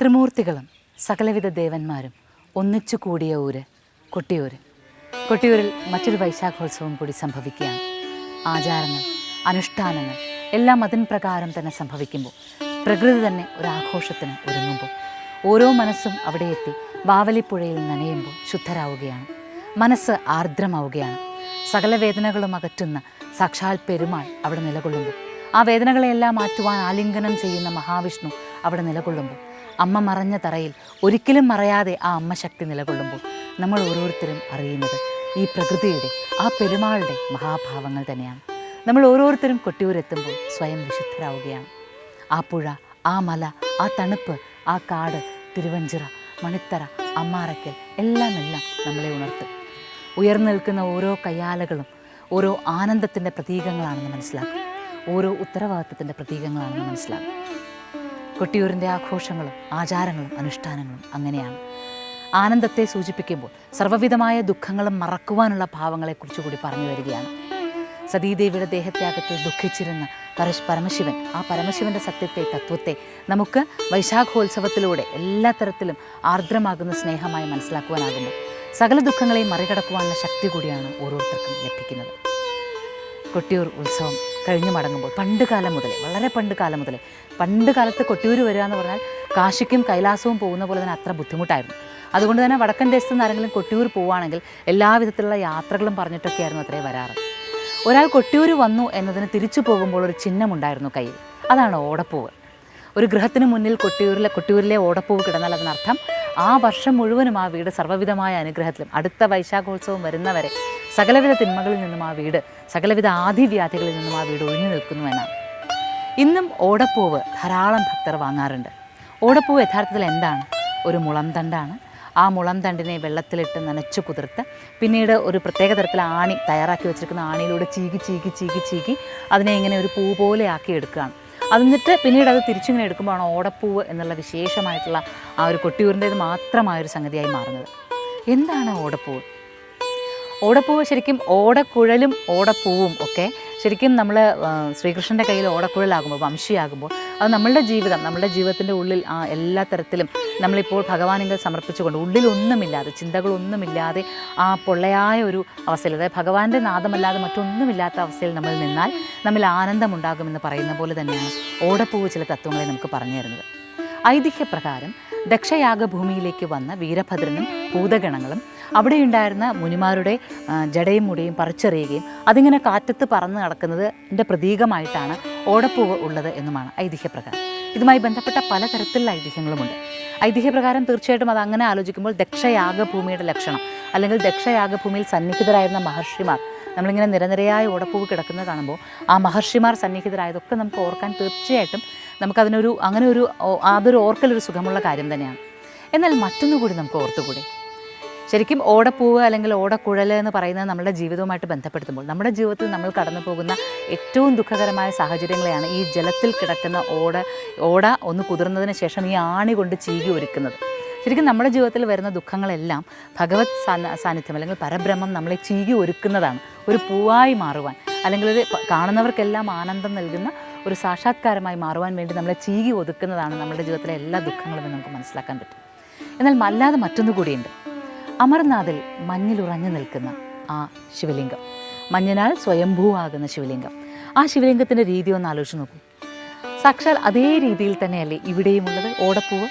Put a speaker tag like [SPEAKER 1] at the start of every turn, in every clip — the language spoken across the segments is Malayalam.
[SPEAKER 1] ത്രിമൂർത്തികളും സകലവിധ ദേവന്മാരും ഒന്നിച്ചു കൂടിയ ഊര് കൊട്ടിയൂര്. കൊട്ടിയൂരിൽ മറ്റൊരു വൈശാഖോത്സവം കൂടി സംഭവിക്കുകയാണ്. ആചാരങ്ങൾ അനുഷ്ഠാനങ്ങൾ എല്ലാം അതിൻ പ്രകാരം തന്നെ സംഭവിക്കുമ്പോൾ പ്രകൃതി തന്നെ ഒരു ആഘോഷത്തിന് ഒരുങ്ങുമ്പോൾ ഓരോ മനസ്സും അവിടെ എത്തി വാവലിപ്പുഴയിൽ നനയുമ്പോൾ ശുദ്ധരാവുകയാണ്. മനസ്സ് ആർദ്രമാവുകയാണ്. സകല വേദനകളും അകറ്റുന്ന സാക്ഷാൽ പെരുമാൾ അവിടെ നിലകൊള്ളുമ്പോൾ ആ വേദനകളെല്ലാം മാറ്റുവാൻ ആലിംഗനം ചെയ്യുന്ന മഹാവിഷ്ണു അവിടെ നിലകൊള്ളുമ്പോൾ അമ്മ മറഞ്ഞ തറയിൽ ഒരിക്കലും മറയാതെ ആ അമ്മ ശക്തി നിലകൊള്ളുമ്പോൾ നമ്മൾ ഓരോരുത്തരും അറിയുന്നത് ഈ പ്രകൃതിയുടെ ആ പെരുമാളുടെ മഹാഭാവങ്ങൾ തന്നെയാണ്. നമ്മൾ ഓരോരുത്തരും കൊട്ടിയൂരെത്തുമ്പോൾ സ്വയം വിശുദ്ധരാവുകയാണ്. ആ പുഴ ആ മല ആ തണുപ്പ് ആ കാട് തിരുവഞ്ചിറ മണിത്തറ അമ്മാറയ്ക്കൽ എല്ലാം എല്ലാം നമ്മളെ ഉണർത്തും. ഉയർന്നു നിൽക്കുന്ന ഓരോ കയ്യാലകളും ഓരോ ആനന്ദത്തിന്റെ പ്രതീകങ്ങളാണെന്ന് മനസ്സിലാക്കും. ഓരോ ഉത്തരവാദിത്തത്തിന്റെ പ്രതീകങ്ങളാണെന്ന് മനസ്സിലാക്കും. കൊട്ടിയൂരിന്റെ ആഘോഷങ്ങളും ആചാരങ്ങളും അനുഷ്ഠാനങ്ങളും അങ്ങനെയാണ്. ആനന്ദത്തെ സൂചിപ്പിക്കുമ്പോൾ സർവവിധമായ ദുഃഖങ്ങളും മറക്കുവാനുള്ള ഭാവങ്ങളെക്കുറിച്ച് കൂടി പറഞ്ഞു വരികയാണ്. സതീദേവിയുടെ ദേഹത്യാഗത്തിൽ ദുഃഖിച്ചിരുന്ന പരശ് പരമശിവൻ ആ പരമശിവന്റെ സത്യത്തെ തത്വത്തെ നമുക്ക് വൈശാഖോത്സവത്തിലൂടെ എല്ലാ തരത്തിലും ആർദ്രമാകുന്ന സ്നേഹമായി മനസ്സിലാക്കുവാനാകുന്നു. സകല ദുഃഖങ്ങളെയും മറികടക്കുവാനുള്ള ശക്തി കൂടിയാണ് ഓരോരുത്തർക്കും ലഭിക്കുന്നത്. കൊട്ടിയൂർ ഉത്സവം കഴിഞ്ഞു മടങ്ങുമ്പോൾ പണ്ട് കാലം മുതലേ വളരെ പണ്ട് കാലം മുതലേ പണ്ട് കാലത്ത് കൊട്ടിയൂർ വരിക എന്ന് പറഞ്ഞാൽ കാശിക്കും കൈലാസവും പോകുന്ന പോലെ തന്നെ അത്ര ബുദ്ധിമുട്ടായിരുന്നു. അതുകൊണ്ട് തന്നെ വടക്കൻ ദേശത്ത് നിന്ന് ആരെങ്കിലും കൊട്ടിയൂർ പോവുകയാണെങ്കിൽ എല്ലാവിധത്തിലുള്ള യാത്രകളും പറഞ്ഞിട്ടൊക്കെയായിരുന്നു അത്രേ വരാറ്. ഒരാൾ കൊട്ടിയൂർ വന്നു എന്നതിന് തിരിച്ചു പോകുമ്പോൾ ഒരു ചിഹ്നമുണ്ടായിരുന്നു കയ്യിൽ. അതാണ് ഓടപ്പൂവ്. ഒരു ഗൃഹത്തിന് മുന്നിൽ കൊട്ടിയൂരിലെ കൊട്ടിയൂരിലെ ഓടപ്പൂവ് കിടന്നാൽ അതിനർത്ഥം ആ വർഷം മുഴുവനും ആ വീട് സർവവിധമായ അനുഗ്രഹത്തിലും അടുത്ത വൈശാഖോത്സവം വരുന്നവരെ സകലവിധ തിന്മകളിൽ നിന്നും ആ വീട് സകലവിധ ആദിവ്യാധികളിൽ നിന്നും ആ വീട് ഒഴിഞ്ഞു നിൽക്കുന്നു എന്നാണ്. ഇന്നും ഓടപ്പൂവ് ധാരാളം ഭക്തർ വാങ്ങാറുണ്ട്. ഓടപ്പൂവ് യഥാർത്ഥത്തിൽ എന്താണ്? ഒരു മുളം തണ്ടാണ് ആ മുളം തണ്ടിനെ വെള്ളത്തിലിട്ട് നനച്ചു കുതിർത്ത് പിന്നീട് ഒരു പ്രത്യേക തരത്തിൽ ആണി തയ്യാറാക്കി വെച്ചിരിക്കുന്ന ആണിയിലൂടെ ചീകി ചീകി ചീകി ചീകി അതിനെ ഇങ്ങനെ ഒരു പൂ പോലെ ആക്കി എടുക്കുകയാണ്. എന്നിട്ട് പിന്നീട് അത് തിരിച്ചിങ്ങനെ എടുക്കുമ്പോഴാണ് ഓടപ്പൂവ് എന്നുള്ള വിശേഷമായിട്ടുള്ള ആ ഒരു കൊട്ടിയൂരിന്റേത് മാത്രമായൊരു സംഗതിയായി മാറുന്നത്. എന്താണ് ഓടപ്പൂവ്? ഓടപ്പൂവ് ശരിക്കും ഓടക്കുഴലും ഓടപ്പൂവും ഒക്കെ ശരിക്കും നമ്മൾ ശ്രീകൃഷ്ണന്റെ കയ്യിൽ ഓടക്കുഴലാകുമ്പോൾ വംശിയാകുമ്പോൾ അത് നമ്മളുടെ ജീവിതം നമ്മളുടെ ജീവിതത്തിന്റെ ഉള്ളിൽ ആ എല്ലാ തരത്തിലും നമ്മളിപ്പോൾ ഭഗവാനെങ്കിൽ സമർപ്പിച്ചുകൊണ്ട് ഉള്ളിലൊന്നുമില്ലാതെ ചിന്തകളൊന്നുമില്ലാതെ ആ പൊള്ളയായ ഒരു അവസ്ഥയിൽ അതായത് ഭഗവാന്റെ നാദമല്ലാതെ മറ്റൊന്നുമില്ലാത്ത അവസ്ഥയിൽ നമ്മൾ നിന്നാൽ നമ്മിൽ ആനന്ദമുണ്ടാകുമെന്ന് പറയുന്ന പോലെ തന്നെയാണ് ഓടപ്പൂവ് ചില തത്വങ്ങളെ നമുക്ക് പറഞ്ഞു തരുന്നത്. ഐതിഹ്യപ്രകാരം ദക്ഷയാഗഭൂമിയിലേക്ക് വന്ന വീരഭദ്രനും ഭൂതഗണങ്ങളും അവിടെയുണ്ടായിരുന്ന മുനിമാരുടെ ജടയും മുടിയും പറിച്ചെറിയുകയും അതിങ്ങനെ കാറ്റത്ത് പറന്ന് നടക്കുന്നത് എന്റെ പ്രതീകമായിട്ടാണ് ഓടപ്പൂവ് ഉള്ളത് എന്നുമാണ് ഐതിഹ്യപ്രകാരം. ഇതുമായി ബന്ധപ്പെട്ട പലതരത്തിലുള്ള ഐതിഹ്യങ്ങളുമുണ്ട്. ഐതിഹ്യപ്രകാരം തീർച്ചയായിട്ടും അത് അങ്ങനെ ആലോചിക്കുമ്പോൾ ദക്ഷയാഗഭൂമിയുടെ ലക്ഷണം അല്ലെങ്കിൽ ദക്ഷയാഗഭൂമിയിൽ സന്നിഹിതരായിരുന്ന മഹർഷിമാർ നമ്മളിങ്ങനെ നിരനിരയായ ഓടപ്പൂവ് കിടക്കുന്നത് കാണുമ്പോൾ ആ മഹർഷിമാർ സന്നിഹിതരായതൊക്കെ നമുക്ക് ഓർക്കാൻ തീർച്ചയായിട്ടും നമുക്കതിനൊരു അങ്ങനെ ഒരു അതൊരു ഓർക്കലൊരു സുഖമുള്ള കാര്യം തന്നെയാണ്. എന്നാൽ മറ്റൊന്നുകൂടി നമുക്ക് ഓർത്തുകൂടി? ശരിക്കും ഓടപ്പൂവ് അല്ലെങ്കിൽ ഓടക്കുഴൽ എന്ന് പറയുന്നത് നമ്മുടെ ജീവിതവുമായിട്ട് ബന്ധപ്പെടുത്തുമ്പോൾ നമ്മുടെ ജീവിതത്തിൽ നമ്മൾ കടന്നു പോകുന്ന ഏറ്റവും ദുഃഖകരമായ സാഹചര്യങ്ങളെയാണ് ഈ ജലത്തിൽ കിടക്കുന്ന ഓട ഓട ഒന്ന് കുതിർന്നതിന് ശേഷം ഈ ആണി കൊണ്ട് ചീകി ഒരുക്കുന്നത്. ശരിക്കും നമ്മുടെ ജീവിതത്തിൽ വരുന്ന ദുഃഖങ്ങളെല്ലാം ഭഗവത് സാന്നിധ്യം അല്ലെങ്കിൽ പരബ്രഹ്മം നമ്മളെ ചീകി ഒരുക്കുന്നതാണ്. ഒരു പൂവായി മാറുവാൻ അല്ലെങ്കിൽ ഒരു കാണുന്നവർക്കെല്ലാം ആനന്ദം നൽകുന്ന ഒരു സാക്ഷാത്കാരമായി മാറുവാൻ വേണ്ടി നമ്മളെ ചീകി ഒതുക്കുന്നതാണ് നമ്മുടെ ജീവിതത്തിലെ എല്ലാ ദുഃഖങ്ങളും നമുക്ക് മനസ്സിലാക്കാൻ പറ്റും. എന്നാൽ മല്ലാതെ മറ്റൊന്നു കൂടിയുണ്ട്. അമർനാഥിൽ മഞ്ഞിലുറഞ്ഞു നിൽക്കുന്ന ആ ശിവലിംഗം. മഞ്ഞിനാൽ സ്വയംഭൂവാകുന്ന ശിവലിംഗം. ആ ശിവലിംഗത്തിന്റെ രീതി ഒന്ന് ആലോചിച്ച് നോക്കൂ. സാക്ഷാൽ അതേ രീതിയിൽ തന്നെയല്ലേ ഇവിടെയുമുള്ളത് ഓടപ്പൂവ്.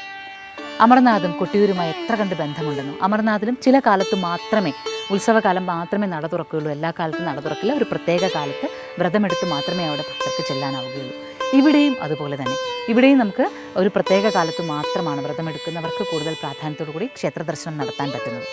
[SPEAKER 1] അമർനാഥും കൊട്ടിയൂരുമായി എത്ര കണ്ട് ബന്ധമുണ്ടെന്നും. അമർനാഥിലും ചില കാലത്ത് മാത്രമേ ഉത്സവകാലം മാത്രമേ നട തുറക്കുകയുള്ളൂ. എല്ലാ കാലത്തും നട തുറക്കില്ല. ഒരു പ്രത്യേക കാലത്ത് വ്രതമെടുത്ത് മാത്രമേ അവിടെ ഭക്തർക്ക് ചെല്ലാനാവുകയുള്ളൂ. ഇവിടെയും അതുപോലെ തന്നെ. ഇവിടെയും നമുക്ക് ഒരു പ്രത്യേക കാലത്ത് മാത്രമാണ് വ്രതമെടുക്കുന്നവർക്ക് കൂടുതൽ പ്രാധാന്യത്തോടു കൂടി ക്ഷേത്ര ദർശനം നടത്താൻ പറ്റുന്നത്.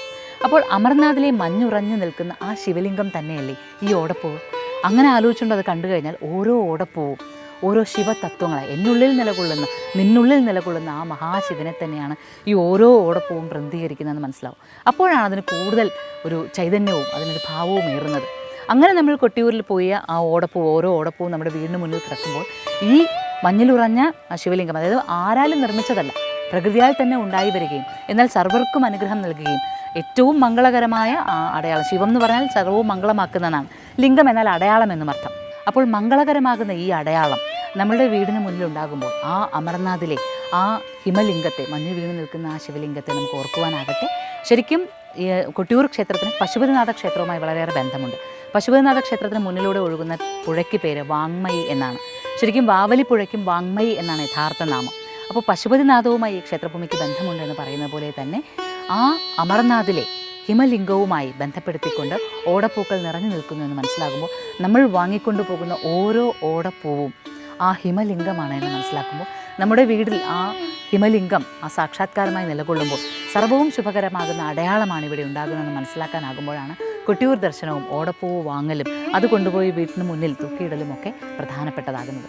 [SPEAKER 1] അപ്പോൾ അമർനാഥിലെ മഞ്ഞുറഞ്ഞു നിൽക്കുന്ന ആ ശിവലിംഗം തന്നെയല്ലേ ഈ ഓടപ്പൂവ്? അങ്ങനെ ആലോചിച്ചുകൊണ്ട് അത് കണ്ടു കഴിഞ്ഞാൽ ഓരോ ഓടപ്പൂവും ഓരോ ശിവതത്വങ്ങളെ എന്നുള്ളിൽ നിലകൊള്ളുന്ന നിന്നുള്ളിൽ നിലകൊള്ളുന്ന ആ മഹാശിവനെ തന്നെയാണ് ഈ ഓരോ ഓടപ്പൂവും പ്രതികരിക്കുന്നതെന്ന് മനസ്സിലാവും. അപ്പോഴാണ് അതിന് കൂടുതൽ ഒരു ചൈതന്യവും അതിനൊരു ഭാവവും ഏറുന്നത്. അങ്ങനെ നമ്മൾ കൊട്ടിയൂരിൽ പോയി ആ ഓടപ്പൂ ഓരോ ഓടപ്പൂ നമ്മുടെ വീടിന് മുന്നിൽ കിടക്കുമ്പോൾ ഈ മഞ്ഞിലുറഞ്ഞ ശിവലിംഗം അതായത് ആരാലും നിർമ്മിച്ചതല്ല പ്രകൃതിയാൽ തന്നെ ഉണ്ടായി വരികയും എന്നാൽ സർവർക്കും അനുഗ്രഹം നൽകുകയും ഏറ്റവും മംഗളകരമായ ആ അടയാളം ശിവം എന്ന് പറഞ്ഞാൽ സർവവും മംഗളമാക്കുന്നതാണ്. ലിംഗം എന്നാൽ അടയാളം എന്നും അർത്ഥം. അപ്പോൾ മംഗളകരമാകുന്ന ഈ അടയാളം നമ്മളുടെ വീടിന് മുന്നിൽ ഉണ്ടാകുമ്പോൾ ആ അമർനാഥിലെ ആ ഹിമലിംഗത്തെ മഞ്ഞ് വീണ് നിൽക്കുന്ന ആ ശിവലിംഗത്തെ നമുക്ക് ഓർക്കുവാനാകട്ടെ. ശരിക്കും ഈ കൊട്ടിയൂർ ക്ഷേത്രത്തിന് പശുപതിനാഥ ക്ഷേത്രവുമായി വളരെയേറെ ബന്ധമുണ്ട്. പശുപതിനാഥ ക്ഷേത്രത്തിന് മുന്നിലൂടെ ഒഴുകുന്ന പുഴയ്ക്ക് പേര് വാങ്മയി എന്നാണ്. ശരിക്കും വാവലി പുഴയ്ക്കും വാങ്മയി എന്നാണ് യഥാർത്ഥ നാമം. അപ്പോൾ പശുപതിനാഥവുമായി ഈ ക്ഷേത്രഭൂമിക്ക് ബന്ധമുണ്ട് എന്ന് പറയുന്ന പോലെ തന്നെ ആ അമർനാഥിലെ ഹിമലിംഗവുമായി ബന്ധപ്പെടുത്തിക്കൊണ്ട് ഓടപ്പൂക്കൾ നിറഞ്ഞു നിൽക്കുന്നു എന്ന് മനസ്സിലാകുമ്പോൾ നമ്മൾ വാങ്ങിക്കൊണ്ടു പോകുന്ന ഓരോ ഓടപ്പൂവും ആ ഹിമലിംഗമാണ് എന്ന് മനസ്സിലാക്കുമ്പോൾ നമ്മുടെ വീടിൽ ആ ഹിമലിംഗം ആ സാക്ഷാത്കാരമായി നിലകൊള്ളുമ്പോൾ സർവവും ശുഭകരമാകുന്ന അടയാളമാണ് ഇവിടെ ഉണ്ടാകുന്നതെന്ന് മനസ്സിലാക്കാനാകുമ്പോഴാണ് കൊട്ടിയൂർ ദർശനവും ഓടപ്പൂവ് വാങ്ങലും അത് കൊണ്ടുപോയി വീട്ടിന് മുന്നിൽ തൂക്കിയിടലും ഒക്കെ പ്രധാനപ്പെട്ടതാകുന്നത്.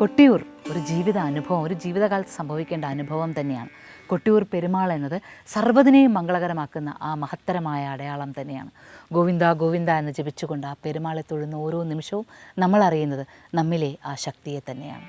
[SPEAKER 1] കൊട്ടിയൂർ ഒരു ജീവിത അനുഭവം ഒരു ജീവിതകാലത്ത് സംഭവിക്കേണ്ട അനുഭവം തന്നെയാണ്. കൊട്ടിയൂർ പെരുമാൾ എന്നത് സർവതിനെയും മംഗളകരമാക്കുന്ന ആ മഹത്തരമായ അടയാളം തന്നെയാണ്. ഗോവിന്ദ ഗോവിന്ദ എന്ന് ജപിച്ചുകൊണ്ട് ആ പെരുമാളെ തൊഴുന്ന ഓരോ നിമിഷവും നമ്മൾ അറിയുന്നത് നമ്മിലെ ആ ശക്തിയെ തന്നെയാണ്.